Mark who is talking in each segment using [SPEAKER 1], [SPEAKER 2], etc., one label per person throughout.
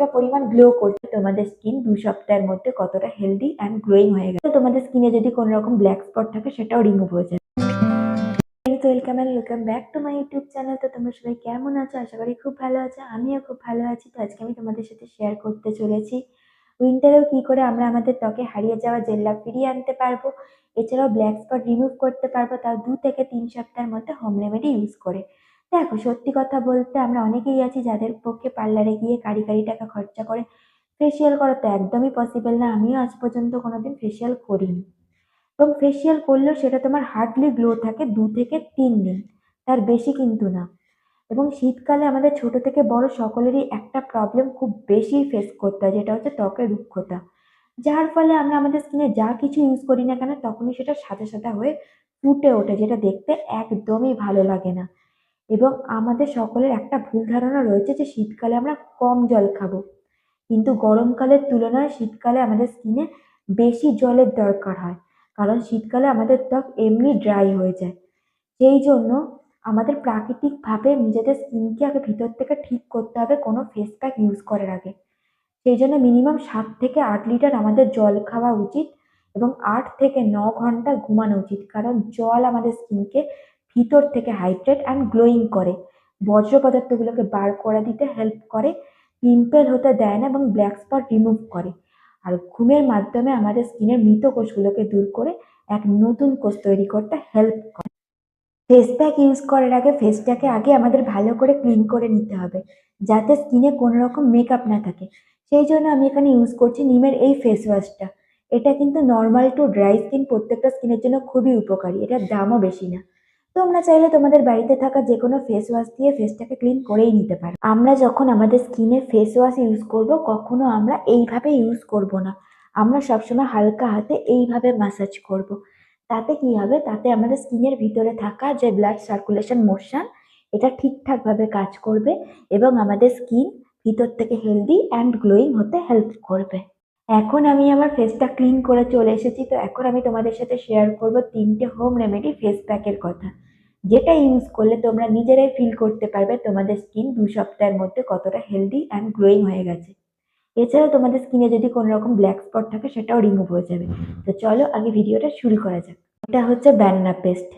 [SPEAKER 1] কতটা পরিমাণ গ্লো করছে তোমাদের স্কিন দু সপ্তাহের মধ্যে কতটা হেলদি অ্যান্ড গ্লোয়িং হয়ে গেছে। তোমাদের স্কিনে যদি কোনো রকম ব্ল্যাক স্পট থাকে সেটাও রিমুভ হয়ে যাবে। Welcome and welcome back to my YouTube channel তো তোমরা সবাই কেমন আছো? আশা করি খুব ভালো আছো, আমিও খুব ভালো আছি। তো আজকে আমি তোমাদের সাথে শেয়ার করতে চলেছি। উইন্টারেও কী করে আমরা আমাদের ত্বকে হারিয়ে যাওয়া জেল্লা ফিরিয়ে আনতে পারব? এছাড়াও ব্ল্যাক স্পট রিমুভ করতে পারব তাও দু থেকে তিন সপ্তাহের মধ্যে হোম রেমেডি ইউজ করে। দেখো, সত্যি কথা বলতে আমরা অনেকেই আছি যাদের পক্ষে পার্লারে গিয়ে কারি কারি টাকা খরচা করে ফেসিয়াল করা তো একদমই পসিবল না। আমিও আজ পর্যন্ত কোনোদিন ফেসিয়াল করিনি। এবং ফেসিয়াল করলেও সেটা তোমার হার্ডলি গ্লো থাকে দু থেকে তিন দিন। তার বেশি কিন্তু না। এবং শীতকালে আমাদের ছোট থেকে বড় সকলেরই একটা প্রবলেম খুব বেশি ফেস করতে হয়, যেটা হচ্ছে ত্বকের রুক্ষতা। যার ফলে আমরা আমাদের স্কিনে যা কিছু ইউজ করি না কেন, তখনই সেটা সাদা সাদা হয়ে ফুটে ওঠে, যেটা দেখতে একদমই ভালো লাগে না। এবং আমাদের সকলের একটা ভুল ধারণা রয়েছে যে শীতকালে আমরা কম জল খাব। কিন্তু গরমকালের তুলনায় শীতকালে আমাদের স্কিনে বেশি জলের দরকার হয়। কারণ শীতকালে আমাদের ত্বক এমনি ড্রাই হয়ে যায়। সেই জন্য আমাদের প্রাকৃতিকভাবে নিজেদের স্কিনকে আগে ভিতর থেকে ঠিক করতে হবে, কোনো ফেস প্যাক ইউজ করার আগে। সেই জন্য মিনিমাম সাত থেকে আট লিটার আমাদের জল খাওয়া উচিত এবং আট থেকে ন ঘণ্টা ঘুমানো উচিত। কারণ জল আমাদের স্কিনকে ভিতর থেকে হাইড্রেট অ্যান্ড গ্লোয়িং করে। বজ্র পদার্থগুলোকে বার করে দিতে হেল্প করে, পিম্পল হতে দেয় না এবং ব্ল্যাক স্পট রিমুভ করে। আর ঘুমের মাধ্যমে আমাদের স্কিনের মৃত কোষগুলোকে দূর করে এক নতুন কোষ তৈরি করতে হেল্প করে। ফেস প্যাক ইউজ করার আগে ফেসটাকে আগে আমাদের ভালো করে ক্লিন করে নিতে হবে, যাতে স্কিনে কোনো রকম মেকআপ না থাকে। সেই জন্য আমি এখানে ইউজ করছি নিমের এই ফেস ওয়াশটা। এটা কিন্তু নর্মাল টু ড্রাই স্কিন প্রত্যেকটা স্কিনের জন্য খুবই উপকারী, এটার দামও বেশি না। তোমরা চাইলে তোমাদের বাড়িতে থাকা যে কোনো ফেস ওয়াশ দিয়ে ফেসটাকে ক্লিন করেই নিতে পারো। আমরা যখন আমাদের স্কিনে ফেস ওয়াশ ইউজ করব, কখনো আমরা এইভাবে ইউজ করব না। আমরা সবসময় হালকা হাতে এইভাবে ম্যাসাজ করব। তাতে কি হবে? তাতে আমাদের স্কিনের ভিতরে থাকা যে ব্লাড সার্কুলেশন মোশন এটা ঠিকঠাকভাবে কাজ করবে এবং আমাদের স্কিন ভিতর থেকে হেলদি অ্যান্ড গ্লোয়িং হতে হেল্প করবে। এখন আমি আমার ফেসটা ক্লিন করে চলে এসেছি। তো এখন আমি তোমাদের সাথে শেয়ার করব তিনটে হোম রেমেডি ফেস প্যাকের কথা। যেটা ইউজ করলে তোমরা নিজেরাই ফিল করতে পারবে তোমাদের স্কিন দু সপ্তাহের মধ্যে কতটা হেলদি অ্যান্ড গ্লোয়িং হয়ে গেছে। এছাড়াও তোমাদের স্কিনে যদি কোনো রকম ব্ল্যাক স্পট থাকে, সেটাও রিমুভ হয়ে যাবে। তো চলো আগে ভিডিওটা শুরু করা যাক। এটা হচ্ছে ব্যানানা পেস্ট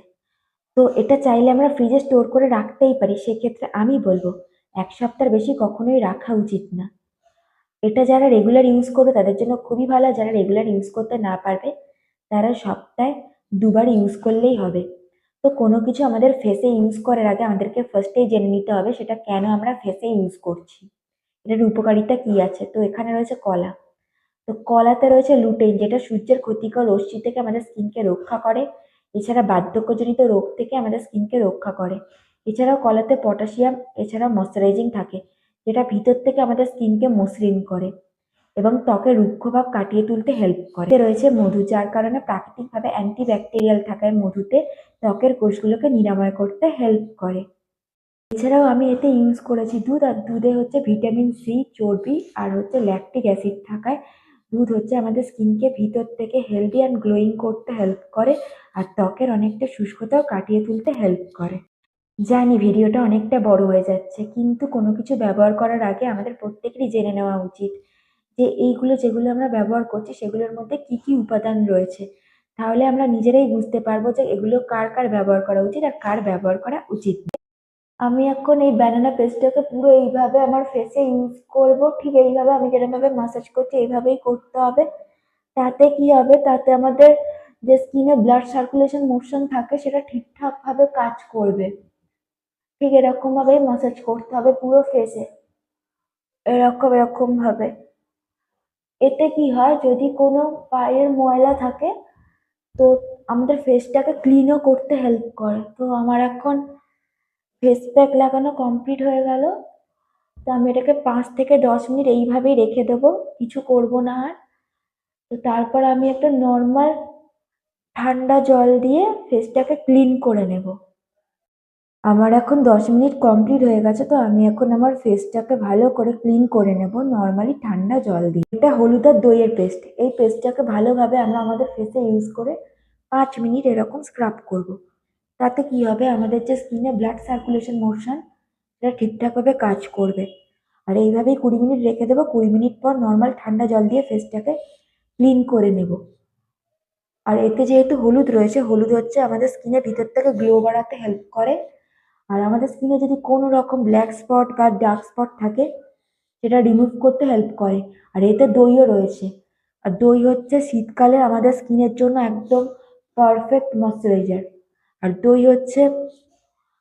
[SPEAKER 1] তো এটা চাইলে আমরা ফ্রিজে স্টোর করে রাখতেই পারি, সেক্ষেত্রে আমি বলব, এক সপ্তাহের বেশি কখনোই রাখা উচিত না। এটা যারা রেগুলার ইউজ করবে, তাদের জন্য খুবই ভালো। যারা রেগুলার ইউজ করতে না পারবে, তারা সপ্তাহে দুবার ইউজ করলেই হবে। তো কোনো কিছু আমাদের ফেসে ইউজ করার আগে আমাদেরকে ফার্স্টেই জেনে নিতে হবে সেটা কেন আমরা ফেসে ইউজ করছি। এটার উপকারিতা কী আছে? তো এখানে রয়েছে কলা। তো কলাতে রয়েছে লুটেন যেটা সূর্যের ক্ষতিকর রশ্মি থেকে আমাদের স্কিনকে রক্ষা করে। এছাড়া বার্ধক্যজনিত রোগ থেকে আমাদের স্কিনকে রক্ষা করে। এছাড়াও কলাতে পটাশিয়াম এছাড়াও ময়শ্চারাইজিং থাকে, যেটা ভিতর থেকে আমাদের স্কিনকে মসৃণ করে। এবং ত্বকের রুক্ষভাব কাটিয়ে তুলতে হেল্প করে। রয়েছে মধু, যার কারণে প্রাকৃতিকভাবে অ্যান্টিব্যাকটেরিয়াল থাকায় মধুতে ত্বকের কোষগুলোকে নিরাময় করতে হেল্প করে। এছাড়াও আমি এতে ইউজ করেছি দুধ, আর দুধে হচ্ছে ভিটামিন সি চর্বি, আর হচ্ছে ল্যাকটিক অ্যাসিড থাকায় দুধ হচ্ছে আমাদের স্কিনকে ভিতর থেকে হেলদি অ্যান্ড গ্লোয়িং করতে হেল্প করে, আর ত্বকের অনেকটা শুষ্কতাও কাটিয়ে তুলতে হেল্প করে। জানি ভিডিওটা অনেকটা বড় হয়ে যাচ্ছে, কিন্তু কোনো কিছু ব্যবহার করার আগে আমাদের প্রত্যেকেরই জেনে নেওয়া উচিত। যে এইগুলো যেগুলো আমরা ব্যবহার করছি সেগুলোর মধ্যে কি কি উপাদান রয়েছে? তাহলে আমরা নিজেরাই বুঝতে পারব যে এগুলো কার কার ব্যবহার করা উচিত আর কার ব্যবহার করা উচিত। আমি এখন এই ব্যানানা পেস্টটাকে পুরো এইভাবে আমার ফেসে ইউজ করব। ঠিক এইভাবে আমি যেরকমভাবে মাসাজ করছি এইভাবেই করতে হবে। তাতে কি হবে? তাতে আমাদের যে স্কিনে ব্লাড সার্কুলেশন মোশন থাকে সেটা ঠিকঠাকভাবে কাজ করবে। ঠিক এরকমভাবেই মাসাজ করতে হবে পুরো ফেসে এরকম, এরকমভাবে। এতে কি হয়, যদি কোনো পায়ের ময়লা থাকে, তো আমাদের ফেসটাকে ক্লিনও করতে হেল্প করে। তো আমার এখন ফেস প্যাক লাগানো কমপ্লিট হয়ে গেল। তো আমি এটাকে পাঁচ থেকে দশ মিনিট এইভাবেই রেখে দেবো, কিছু করব না আর। তো তারপর আমি একটা নর্মাল ঠান্ডা জল দিয়ে ফেসটাকে ক্লিন করে নেব। আমার এখন দশ মিনিট কমপ্লিট হয়ে গেছে, তো আমি এখন আমার ফেসটাকে ভালো করে ক্লিন করে নেব নর্মালি ঠান্ডা জল দিয়ে। এটা হলুদ আর দইয়ের পেস্ট এই পেস্টটাকে ভালোভাবে আমরা আমাদের ফেসে ইউজ করে পাঁচ মিনিট এরকম স্ক্রাব করব। তাতে কি হবে? আমাদের যে স্কিনে ব্লাড সার্কুলেশন মোশন সেটা ঠিকঠাকভাবে কাজ করবে। আর এইভাবেই কুড়ি মিনিট রেখে দেবো, কুড়ি মিনিট পর নর্মাল ঠান্ডা জল দিয়ে ফেসটাকে ক্লিন করে নেব। আর এতে যেহেতু হলুদ রয়েছে, হলুদ হচ্ছে আমাদের স্কিনের ভিতর থেকে গ্লো বাড়াতে হেল্প করে। আর আমাদের স্কিনে যদি কোনো রকম ব্ল্যাক স্পট বা ডার্ক স্পট থাকে, সেটা রিমুভ করতে হেল্প করে। আর এতে দইও রয়েছে। আর দই হচ্ছে শীতকালে আমাদের স্কিনের জন্য একদম পারফেক্ট ময়শ্চারাইজার আর দই হচ্ছে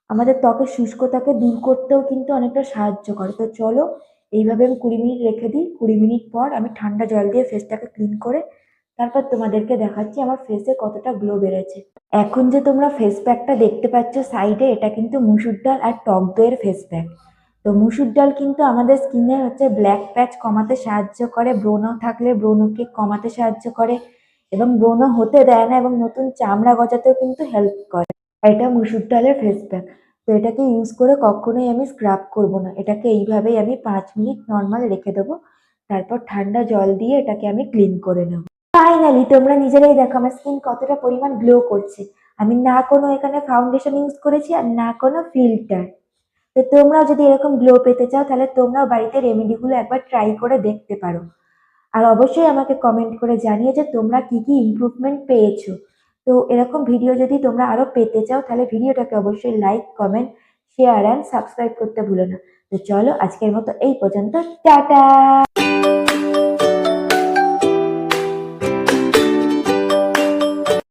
[SPEAKER 1] আমাদের ত্বকের শুষ্কতাকে দূর করতেও কিন্তু অনেকটা সাহায্য করে। তো চলো, এইভাবে আমি কুড়ি মিনিট রেখে দিই। কুড়ি মিনিট পর আমি ঠান্ডা জল দিয়ে ফেসটাকে ক্লিন করে তারপর তোমাদেরকে দেখাচ্ছি আমার ফেসে কতটা গ্লো বেড়েছে। এখন যে তোমরা ফেস প্যাকটা দেখতে পাচ্ছ সাইডে এটা কিন্তু মুসুর ডাল আর টক দইয়ের ফেস প্যাক তো মুসুর ডাল কিন্তু আমাদের স্কিনে হচ্ছে ব্ল্যাক প্যাচ কমাতে সাহায্য করে, ব্রণ থাকলে ব্রণকে কমাতে সাহায্য করে এবং ব্রণ হতে দেয় না এবং নতুন চামড়া গজাতেও কিন্তু হেল্প করে। এটা মুসুর ডালের ফেস প্যাক তো এটাকে ইউজ করে কখনোই আমি স্ক্রাব করব না। এটাকে এইভাবেই আমি পাঁচ মিনিট নর্মাল রেখে দেবো। তারপর ঠান্ডা জল দিয়ে এটাকে আমি ক্লিন করে নেব। ফাইনালি তোমরা নিজেরাই দেখো, আমার স্কিন কতটা পরিমাণ গ্লো করছে। আমি না কোনো এখানে ফাউন্ডেশন ইউজ করেছি আর না কোনো ফিল্টার তো তোমরাও যদি এরকম গ্লো পেতে চাও, তাহলে তোমরাও বাড়িতে রেমেডিগুলো একবার ট্রাই করে দেখতে পারো। আর অবশ্যই আমাকে কমেন্ট করে জানিয়ে যে তোমরা কি কি ইমপ্রুভমেন্ট পেয়েছ। তো এরকম ভিডিও যদি তোমরা আরও পেতে চাও, তাহলে ভিডিওটাকে অবশ্যই like comment share and subscribe করতে ভুলো না। তো চলো, আজকের মতো এই পর্যন্ত। টাটা!